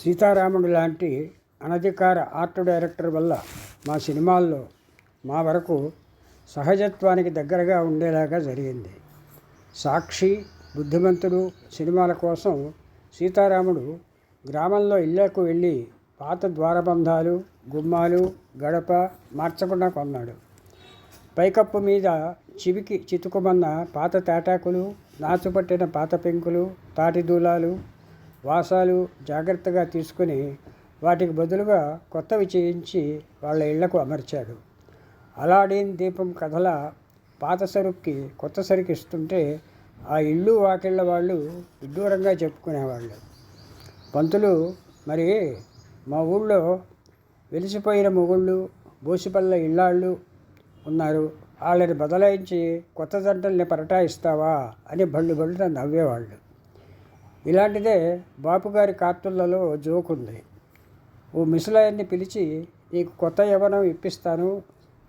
సీతారాముడు లాంటి అనధికార art director వల్ల మా సినిమాల్లో మా వరకు సహజత్వానికి దగ్గరగా ఉండేలాగా జరిగింది. సాక్షి బుద్ధిమంతుడు సినిమాల కోసం సీతారాముడు గ్రామంలో ఇళ్ళకు వెళ్ళి పాత ద్వారబంధాలు గుమ్మాలు గడప మార్చకుండా కొన్నాడు. పైకప్పు మీద చివికి చితుకుమన్న పాత తాటాకులు నాచుపట్టిన పాత పెంకులు తాటి దూలాలు వాసాలు జాగ్రత్తగా తీసుకుని వాటికి బదులుగా కొత్తవి చేయించి వాళ్ళ ఇళ్ళకు అమర్చాడు. అలాడీన్ దీపం కథల పాత సరుక్కి కొత్త సరుకు ఇస్తుంటే ఆ ఇల్లు వాకిళ్ళ వాళ్ళు విడ్డూరంగా చెప్పుకునేవాళ్ళు. పంతులు మరి మా ఊళ్ళో వెలిసిపోయిన మొగుళ్ళు బోసిపల్ల ఇళ్ళాళ్ళు ఉన్నారు. వాళ్ళని బదలాయించి కొత్త జంటల్ని పరటాయిస్తావా? అని బళ్ళు బళ్ళున నవ్వేవాళ్ళు. ఇలాంటిదే బాపుగారి కార్టూన్లలో జోకుంది. ఓ ముసలాయన్ని పిలిచి నీకు కొత్త యవనం ఇప్పిస్తాను.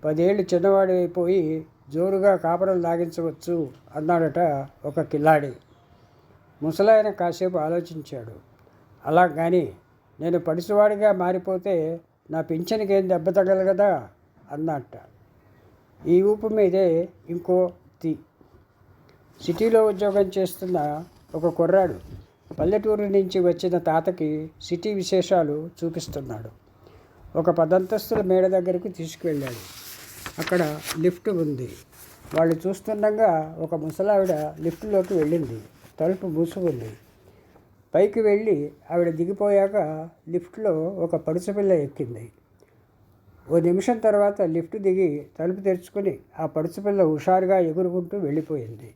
పదేళ్ళు చిన్నవాడైపోయి అయిపోయి జోరుగా కాపరం లాగించవచ్చు అన్నాడట ఒక కిల్లాడి. ముసలాయన కాసేపు ఆలోచించాడు. అలా కానీ నేను పడిసివాడిగా మారిపోతే నా పింఛన్కి ఏం దెబ్బ తగలగదా అన్నట్ట ఈ ఊపు మీదే ఇంకో తి. సిటీలో ఉద్యోగం చేస్తున్న ఒక కుర్రాడు. పల్లెటూరు నుంచి వచ్చిన తాతకి సిటీ విశేషాలు చూపిస్తున్నాడు. ఒక పదంతస్తుల మేడ దగ్గరికి తీసుకువెళ్ళాడు. అక్కడ లిఫ్ట్ ఉంది. వాళ్ళు చూస్తుండగా ఒక ముసలావిడ లిఫ్ట్లోకి వెళ్ళింది. తలుపు మూసుకుంది. పైకి వెళ్ళి ఆవిడ దిగిపోయాక లిఫ్ట్లో ఒక పడుచుపిల్ల ఎక్కింది. ఓ నిమిషం తర్వాత లిఫ్ట్ దిగి తలుపు తెరుచుకొని ఆ పడుచుపిల్ల హుషారుగా ఎగురుకుంటూ వెళ్ళిపోయింది.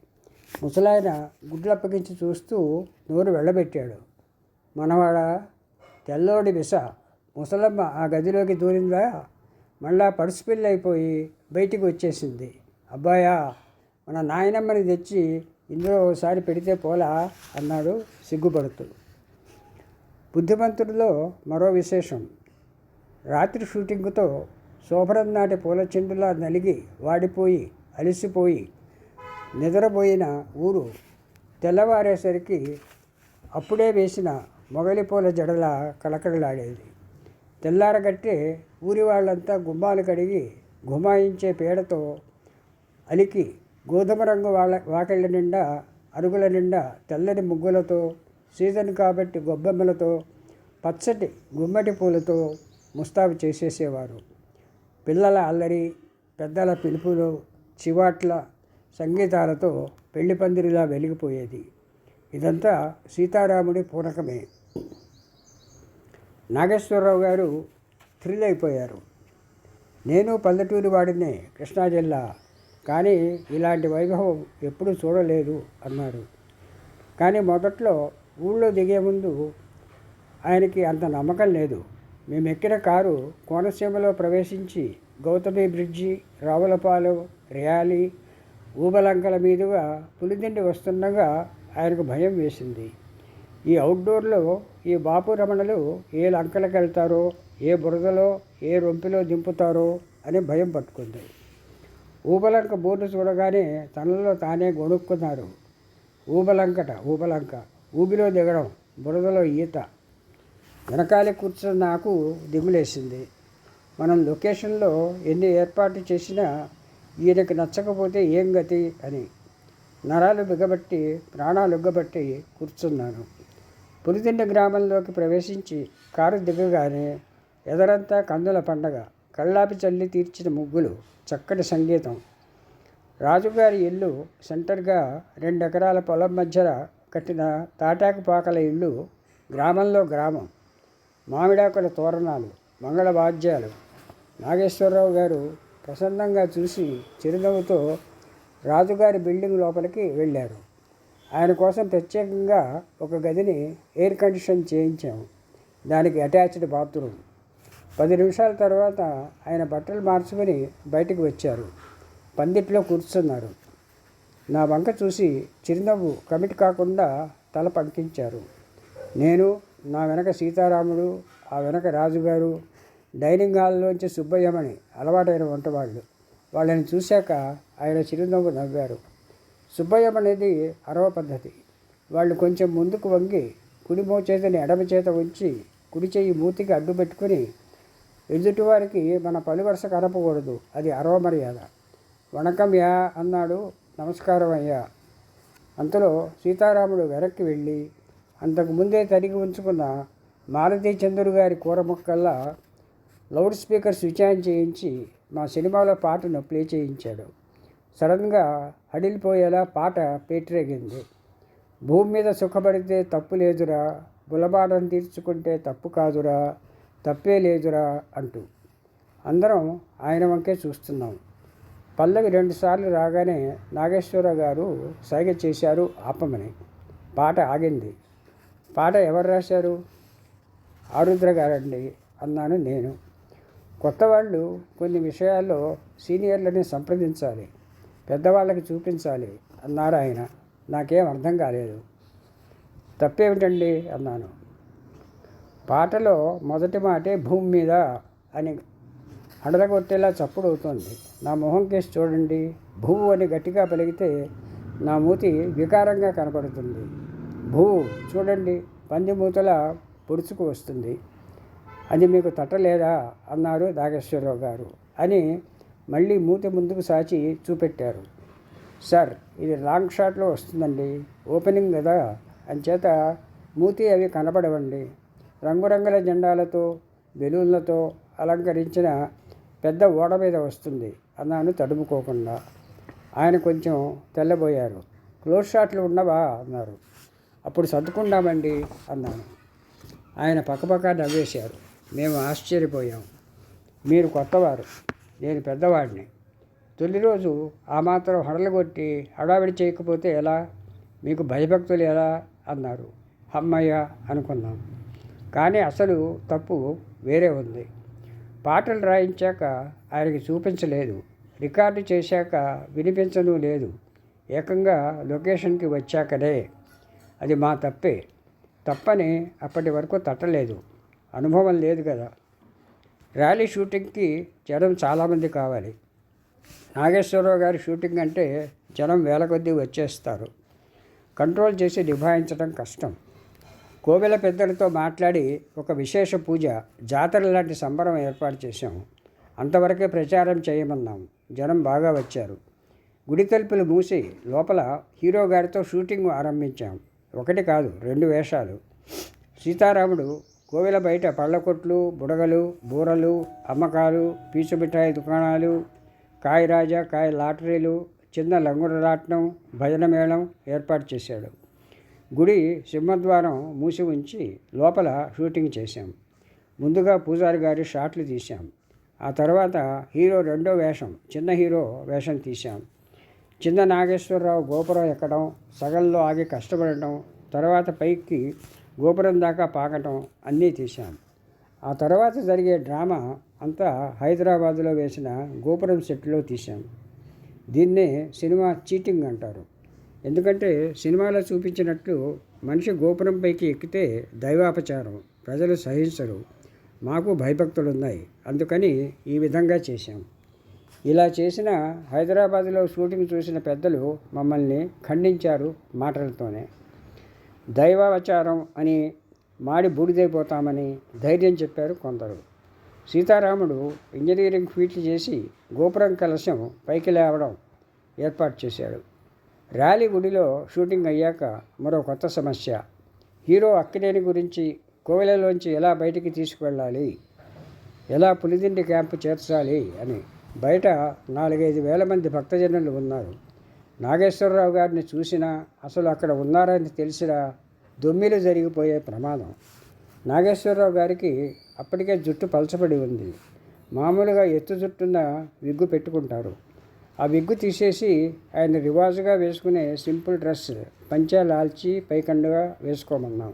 ముసలాయన గుడ్లప్పగించి చూస్తూ నోరు వెళ్ళబెట్టాడు. మనవాడ తెల్లోడి విస ముసలమ్మ ఆ గదిలోకి దూరిందా? మళ్ళా పడుసు అయిపోయి బయటికి వచ్చేసింది. అబ్బాయా మన నాయనమ్మని తెచ్చి ఇందులో ఒకసారి పెడితే పోలా అన్నాడు సిగ్గుపడుతూ. బుద్ధిమంతుడిలో మరో విశేషం. రాత్రి షూటింగ్తో శోభరం నాటి పూల చెండులా నలిగి వాడిపోయి అలసిపోయి నిద్రపోయిన ఊరు తెల్లవారేసరికి అప్పుడే వేసిన మొగలి పూల జడల కలకడలాడేది తెల్లారగట్టే ఊరి వాళ్ళంతా గుమ్మాలు కడిగి గుమాయించే పేడతో అలికి గోధుమ రంగు వాళ్ళ వాకిళ్ళ నిండా అరుగుల నిండా తెల్లని ముగ్గులతో సీజన్ కాబట్టి గొబ్బెమ్మలతో పచ్చటి గుమ్మటి పూలతో ముస్తాబు చేసేసేవారు. పిల్లల అల్లరి పెద్దల పిలుపులు చివాట్ల సంగీతాలతో పెళ్ళి పందిరిలా వెలిగిపోయేది. ఇదంతా సీతారాముడి పూనకమే. నాగేశ్వరరావు గారు థ్రిల్ అయిపోయారు నేను పల్లెటూరి వాడినే కృష్ణా జిల్లా. కానీ ఇలాంటి వైభవం ఎప్పుడూ చూడలేదు అన్నారు కానీ మొదట్లో ఊళ్ళో దిగే ముందు ఆయనకి అంత నమ్మకం లేదు. మేము ఎక్కిన కారు కోనసీమలో ప్రవేశించి గౌతమి బ్రిడ్జి రావులపాలెం రియాలి ఊబలంకల మీదుగా పులిదిండి వస్తుండగా ఆయనకు భయం వేసింది. ఈ అవుట్డోర్లో ఈ బాపు రమణలు ఏ లంకలకు వెళ్తారో ఏ బురదలో ఏ రొంపిలో దింపుతారో అని భయం పట్టుకుంది. ఊబలంక బోర్డు చూడగానే తనలో తానే గొనుక్కున్నారు ఊబలంకట ఊబలంక ఊబిలో దిగడం బురదలో ఈత. వెనకాల కూర్చున్న నాకు దిగులేసింది. మనం లొకేషన్లో ఎన్ని ఏర్పాటు చేసినా ఈయనకి నచ్చకపోతే ఏం గతి అని నరాలు బిగబట్టి ప్రాణాలు ఉగ్గబట్టి కూర్చున్నాను. పులిదిండ గ్రామంలోకి ప్రవేశించి కారు దిగగానే ఎదరంతా కందుల పండగ కళ్ళాపి చల్లి తీర్చిన ముగ్గులు చక్కటి సంగీతం. రాజుగారి ఇల్లు సెంటర్గా రెండు ఎకరాల పొలం మధ్యన కట్టిన తాటాకు పాకల ఇల్లు గ్రామంలో గ్రామం. మామిడాకుల తోరణాలు మంగళ వాద్యాలు. నాగేశ్వరరావు గారు ప్రసన్నంగా చూసి చిరునవ్వుతో రాజుగారి బిల్డింగ్ లోపలికి వెళ్ళారు. ఆయన కోసం ప్రత్యేకంగా ఒక గదిని ఎయిర్ కండిషన్ చేయించాము దానికి అటాచ్డ్ బాత్రూమ్. పది నిమిషాల తర్వాత ఆయన బట్టలు మార్చుకొని బయటకు వచ్చారు. పందిట్లో కూర్చున్నారు. నా వంక చూసి చిరునవ్వు కమిట్ కాకుండా తల పంకించారు. నేను నా వెనక సీతారాముడు ఆ వెనక రాజుగారు డైనింగ్ హాల్లోంచి సుబ్బయ్యమని అలవాటైన వంటవాళ్ళు. వాళ్ళని చూశాక ఆయన చిరునవ్వు నవ్వారు. సుబ్బయ్యం అనేది అరవ పద్ధతి. వాళ్ళు కొంచెం ముందుకు వంగి కుడి మోచేతిని ఎడమ చేత ఉంచి కుడి చేయి మూతికి అడ్డు పెట్టుకుని ఎదుటివారికి మన పని వరుస కలపకూడదు అది అరవ మర్యాద. యా అన్నాడు. నమస్కారం అయ్యా. అంతలో సీతారాముడు వెనక్కి వెళ్ళి అంతకు ముందే తరిగి ఉంచుకున్న మారుతి చంద్రుడు గారి కూర ముక్కల్లా లౌడ్ స్పీకర్ స్విచ్ ఆన్ చేయించి మా సినిమాలో పాటను ప్లే చేయించాడు. సడన్గా హడిలిపోయేలా పాట పేటరేగింది. భూమి మీద సుఖపడితే తప్పు లేదురా బులబాటను తీర్చుకుంటే తప్పు కాదురా తప్పే లేదురా అంటూ అందరం ఆయన వంకే చూస్తున్నాం. పల్లవి రెండుసార్లు రాగానే నాగేశ్వరరావు గారు సైగ చేశారు ఆపమని. పాట ఆగింది. పాట ఎవరు రాశారు? ఆరుద్ర గారండి అన్నాను నేను. కొత్త వాళ్ళు కొన్ని విషయాల్లో సీనియర్లని సంప్రదించాలి పెద్దవాళ్ళకి చూపించాలి అన్నారు ఆయన. నాకేం అర్థం కాలేదు. తప్పేమిటండి? అన్నాను. పాటలో మొదటి మాటే భూమి మీద అని అడరగొట్టేలా చప్పుడు అవుతుంది. నా మొహం కేసి చూడండి. భూ అని గట్టిగా పలిగితే నా మూతి వికారంగా కనపడుతుంది. భూ చూడండి. పంది మూతల పొడుచుకు వస్తుంది. అది మీకు తట్టలేదా? అన్నారు నాగేశ్వరరావు గారు. అని మళ్ళీ మూతి ముందుకు సాచి చూపెట్టారు. సార్ ఇది లాంగ్ షాట్లో వస్తుందండి. ఓపెనింగ్ కదా. అంచేత మూతి అవి కనపడవండి రంగురంగుల జెండాలతో బెలూన్లతో అలంకరించిన పెద్ద ఓడ మీద వస్తుంది అన్నాను తడుముకోకుండా. ఆయన కొంచెం తెల్లబోయారు. క్లోజ్ షాట్లు ఉన్నవా? అన్నారు. అప్పుడు సర్దుకుందామండి అన్నాను. ఆయన పక్కపక్క నవ్వేశారు. మేము ఆశ్చర్యపోయాం. మీరు కొత్తవారు. నేను పెద్దవాడిని. తొలి రోజు ఆ మాత్రం హడలుగొట్టి హడావిడి చేయకపోతే ఎలా? మీకు భయభక్తులు ఎలా? అన్నారు. అమ్మయ్య అనుకున్నాం. కానీ అసలు తప్పు వేరే ఉంది. పాటలు రాయించాక ఆయనకి చూపించలేదు. రికార్డు చేశాక వినిపించను లేదు. ఏకంగా లొకేషన్కి వచ్చాకనే. అది మా తప్పే. తప్పని అప్పటి వరకు తట్టలేదు. అనుభవం లేదు కదా. ర్యాలీ షూటింగ్కి జనం చాలామంది కావాలి. నాగేశ్వరరావు గారి షూటింగ్ అంటే జనం వేల కొద్దీ వచ్చేస్తారు. కంట్రోల్ చేసి నిభాయించడం కష్టం. కోవెల పెద్దలతో మాట్లాడి ఒక విశేష పూజ జాతర లాంటి సంబరం ఏర్పాటు చేశాము. అంతవరకే ప్రచారం చేయమన్నాం. జనం బాగా వచ్చారు. గుడి తలుపులు మూసి లోపల హీరో గారితో షూటింగ్ ఆరంభించాం. ఒకటి కాదు రెండు వేషాలు. సీతారాముడు కోవెల బయట పళ్ళ కొట్లు బుడగలు బూరలు అమ్మకాలు పీచు మిఠాయి దుకాణాలు కాయ రాజా కాయ లాటరీలు చిన్న లంగుర రాట్నం భజన మేళం ఏర్పాటు చేశాడు. గుడి సింహద్వారం మూసి ఉంచి లోపల షూటింగ్ చేశాం. ముందుగా పూజారి గారి షాట్లు తీశాం. ఆ తర్వాత హీరో రెండో వేషం చిన్న హీరో వేషం తీశాం. చిన్న నాగేశ్వరరావు గోపురం ఎక్కడం సగల్లో ఆగి కష్టపడటం తర్వాత పైకి గోపురం దాకా పాకటం అన్నీ తీశాం ఆ తర్వాత జరిగే డ్రామా అంతా హైదరాబాదులో వేసిన గోపురం సెట్లో తీశాం. దీన్నే సినిమా చీటింగ్ అంటారు. ఎందుకంటే సినిమాలో చూపించినట్లు మనిషి గోపురం పైకి ఎక్కితే దైవాపచారం ప్రజలు సహించరు మాకు భయభక్తులు ఉన్నాయి అందుకని ఈ విధంగా చేశాం. ఇలా చేసిన హైదరాబాద్లో షూటింగ్ చూసిన పెద్దలు మమ్మల్ని ఖండించారు మాటలతోనే. దైవావచారం అని మాడి బూడిదైపోతామని ధైర్యం చెప్పారు కొందరు. సీతారాముడు ఇంజనీరింగ్ ఫీట్లు చేసి గోపురం కలశం పైకి లేవడం ఏర్పాటు చేశాడు. ర్యాలీ గుడిలో షూటింగ్ అయ్యాక మరో కొత్త సమస్య. హీరో అక్కినేని గురించి కోవెలలోంచి ఎలా బయటికి తీసుకువెళ్ళాలి? ఎలా పులిదిండి క్యాంపు చేర్చాలి అని బయట నాలుగైదు వేల మంది భక్తజనులు ఉన్నారు. నాగేశ్వరరావు గారిని చూసినా అసలు అక్కడ ఉన్నారని తెలిసినా దొమ్మిలు జరిగిపోయే ప్రమాదం. నాగేశ్వరరావు గారికి అప్పటికే జుట్టు పలచబడి ఉంది. మామూలుగా ఎత్తు జుట్టున్న విగ్గు పెట్టుకుంటారు. ఆ విగ్గు తీసేసి ఆయన రివాజుగా వేసుకునే సింపుల్ డ్రెస్ పంచా లాల్చి పైకండుగా వేసుకోమన్నాం.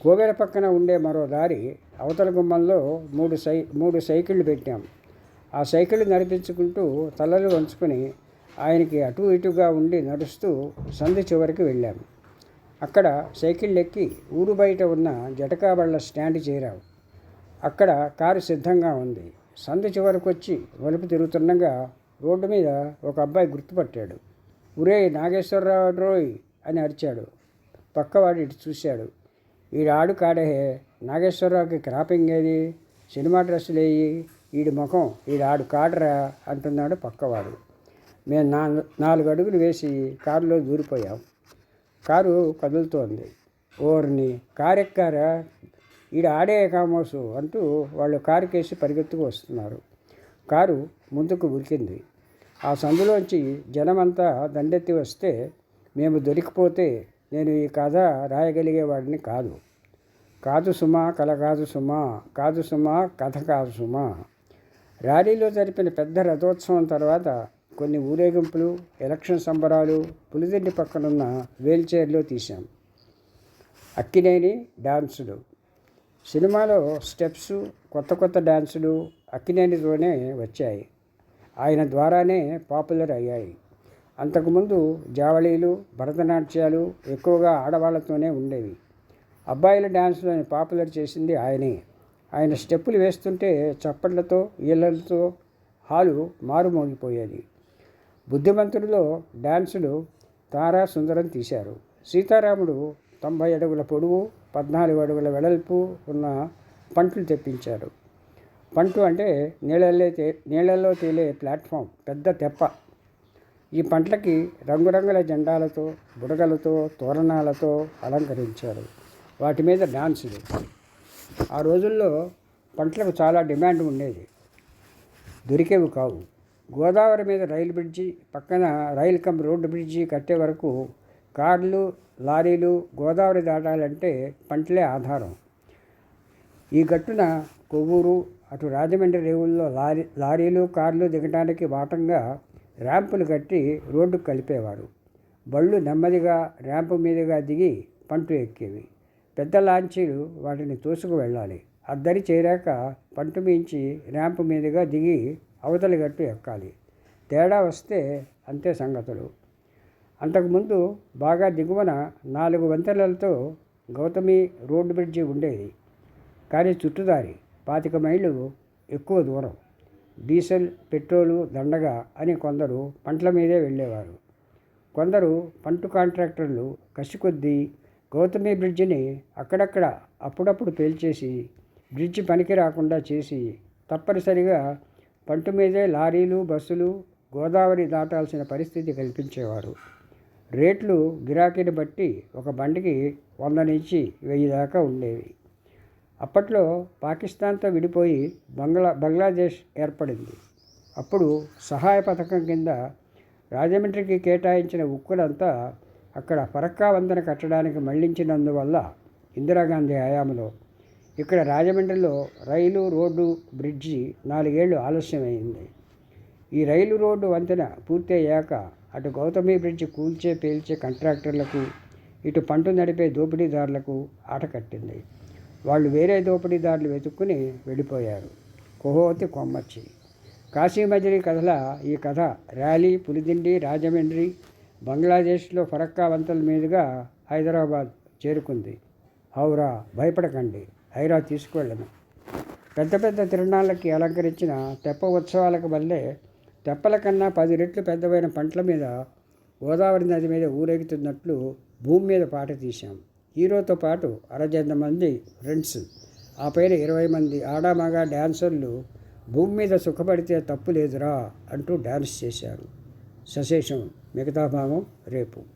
కోవెల పక్కన ఉండే మరో దారి అవతల గుమ్మంలో మూడు సై మూడు సైకిళ్ళు పెట్టాం. ఆ సైకిల్ నడిపించుకుంటూ తలలు వంచుకొని ఆయనకి అటు ఇటుగా ఉండి నడుస్తూ సంధి చివరికి వెళ్ళాము. అక్కడ సైకిల్ ఎక్కి ఊరు బయట ఉన్న జటకాబళ్ళ స్టాండ్ చేరావు. అక్కడ కారు సిద్ధంగా ఉంది. సంధి చివరకు వచ్చి వలుపు తిరుగుతుండగా రోడ్డు మీద ఒక అబ్బాయి గుర్తుపట్టాడు. ఉరే నాగేశ్వరరావు రోయ్ అని అరిచాడు. పక్కవాడు ఇటు చూశాడు. ఈడు ఆడు కాడే నాగేశ్వరరావుకి క్రాపింగ్ ఏది? సినిమా డ్రెస్సులు వేయి ఈడి ముఖం ఈడు ఆడు కాడరా అంటున్నాడు పక్కవాడు. మేము నా నాలుగు అడుగులు వేసి కారులో దూరిపోయాం. కారు కదులుతోంది. ఓర్ని కారు ఎక్కారా ఆడే కామోసు అంటూ వాళ్ళు కారు కేసి పరిగెత్తుకు వస్తున్నారు. కారు ముందుకు ఉరికింది. ఆ సందులోంచి జనమంతా దండెత్తి వస్తే మేము దొరికిపోతే నేను ఈ కథ రాయగలిగేవాడిని కాదు. కాదు సుమా కల కాదు సుమా కాదు సుమా కథ కాదు సుమా. ర్యాలీలో జరిపిన పెద్ద రథోత్సవం తర్వాత కొన్ని ఊరేగింపులు ఎలక్షన్ సంబరాలు పులిదిండి పక్కనున్న వీల్చైర్లో తీశాం. అక్కినేని డాన్సులు. సినిమాలో స్టెప్స్ కొత్త కొత్త డాన్సులు అక్కినేనితోనే వచ్చాయి. ఆయన ద్వారానే పాపులర్ అయ్యాయి. అంతకుముందు జావళీలు భరతనాట్యాలు ఎక్కువగా ఆడవాళ్ళతోనే ఉండేవి. అబ్బాయిల డ్యాన్స్లను పాపులర్ చేసింది ఆయనే. ఆయన స్టెప్పులు వేస్తుంటే చప్పట్లతో ఈళ్ళతో హాలు మారుమోగిపోయేది. బుద్ధిమంతుడిలో డాన్సులు తారా సుందరం తీశారు. సీతారాముడు తొంభై అడుగుల పొడవు పద్నాలుగు అడుగుల వెడల్పు ఉన్న పంట్లు తెప్పించారు పంటు అంటే నీళ్ళల్లో తే నీళ్ళల్లో తేలే ప్లాట్ఫామ్ పెద్ద తెప్ప. ఈ పంటలకి రంగురంగుల జెండాలతో బుడగలతో తోరణాలతో అలంకరించారు. వాటి మీద డాన్సులు. ఆ రోజుల్లో పంటలకు చాలా డిమాండ్ ఉండేది. దొరికేవి కావు. గోదావరి మీద రైలు బ్రిడ్జి పక్కన రైలు కమ్ రోడ్డు బ్రిడ్జి కట్టే వరకు కార్లు లారీలు గోదావరి దాటాలంటే పంటలే ఆధారం. ఈ గట్టున కొవ్వూరు అటు రాజమండ్రి రేవుల్లో లారీ లారీలు కార్లు దిగడానికి వాటంగా ర్యాంపులు కట్టి రోడ్డు కలిపేవారు. బళ్ళు నెమ్మదిగా ర్యాంపు మీదుగా దిగి పంటు ఎక్కేవి. పెద్ద లాంచీలు వాటిని తోసుకు వెళ్ళాలి. అద్దరి చేరాక పంటు మించి ర్యాంపు మీదుగా దిగి అవతలి గట్టు ఎక్కాలి. తేడా వస్తే అంతే సంగతులు. అంతకుముందు బాగా దిగువన నాలుగు వంతెనలతో గౌతమి రోడ్డు బ్రిడ్జి ఉండేది. కానీ చుట్టుదారి పాతిక మైళ్ళు ఎక్కువ దూరం. డీజిల్ పెట్రోలు దండగా అని కొందరు పంటల మీదే వెళ్ళేవారు. కొందరు పంటు కాంట్రాక్టర్లు కసి కొద్దీ గౌతమి బ్రిడ్జిని అక్కడక్కడ అప్పుడప్పుడు పేల్చేసి బ్రిడ్జి పనికి రాకుండా చేసి తప్పనిసరిగా పంటు మీదే లారీలు బస్సులు గోదావరి దాటాల్సిన పరిస్థితి కల్పించేవారు. రేట్లు గిరాకీని బట్టి ఒక బండికి వంద నుంచి వెయ్యి దాకా ఉండేవి. అప్పట్లో పాకిస్తాన్తో విడిపోయి బంగ్లా బంగ్లాదేశ్ ఏర్పడింది. అప్పుడు సహాయ పథకం కింద రాజమండ్రికి కేటాయించిన ఉక్కులంతా అక్కడ ఫరక్కా వంతెన కట్టడానికి మళ్ళించినందువల్ల ఇందిరాగాంధీ హయాంలో ఇక్కడ రాజమండ్రిలో రైలు రోడ్డు బ్రిడ్జి నాలుగేళ్ళు ఆలస్యమైంది. ఈ రైలు రోడ్డు వంతెన పూర్తి అయ్యాక అటు గౌతమి బ్రిడ్జి కూల్చే పేల్చే కాంట్రాక్టర్లకు ఇటు పంటు నడిపే దోపిడీదారులకు ఆట కట్టింది. వాళ్ళు వేరే దోపిడీదారులు వెతుక్కుని వెళ్ళిపోయారు. కొహోతి కొమ్మచ్చి. కాశీమజిలీ కథల ఈ కథ ర్యాలీ పులిదిండి రాజమండ్రి బంగ్లాదేశ్లో ఫరక్కా వంతల మీదుగా హైదరాబాద్ చేరుకుంది. హౌరా భయపడకండి. హైరా తీసుకువెళ్ళను. పెద్ద పెద్ద తిరణాలకి అలంకరించిన తెప్ప ఉత్సవాలకు వల్లే తెప్పల కన్నా పది రెట్లు పెద్దవైన పంటల మీద గోదావరి నది మీద ఊరేగుతున్నట్లు భూమి మీద పాట తీశాం. హీరోతో పాటు అరజంద మంది ఫ్రెండ్స్ ఆ పైన ఇరవై మంది ఆడామగా డ్యాన్సర్లు భూమి మీద సుఖపడితే తప్పు లేదురా అంటూ డ్యాన్స్ చేశారు. సశేషం మిగతా భాగం రేపు.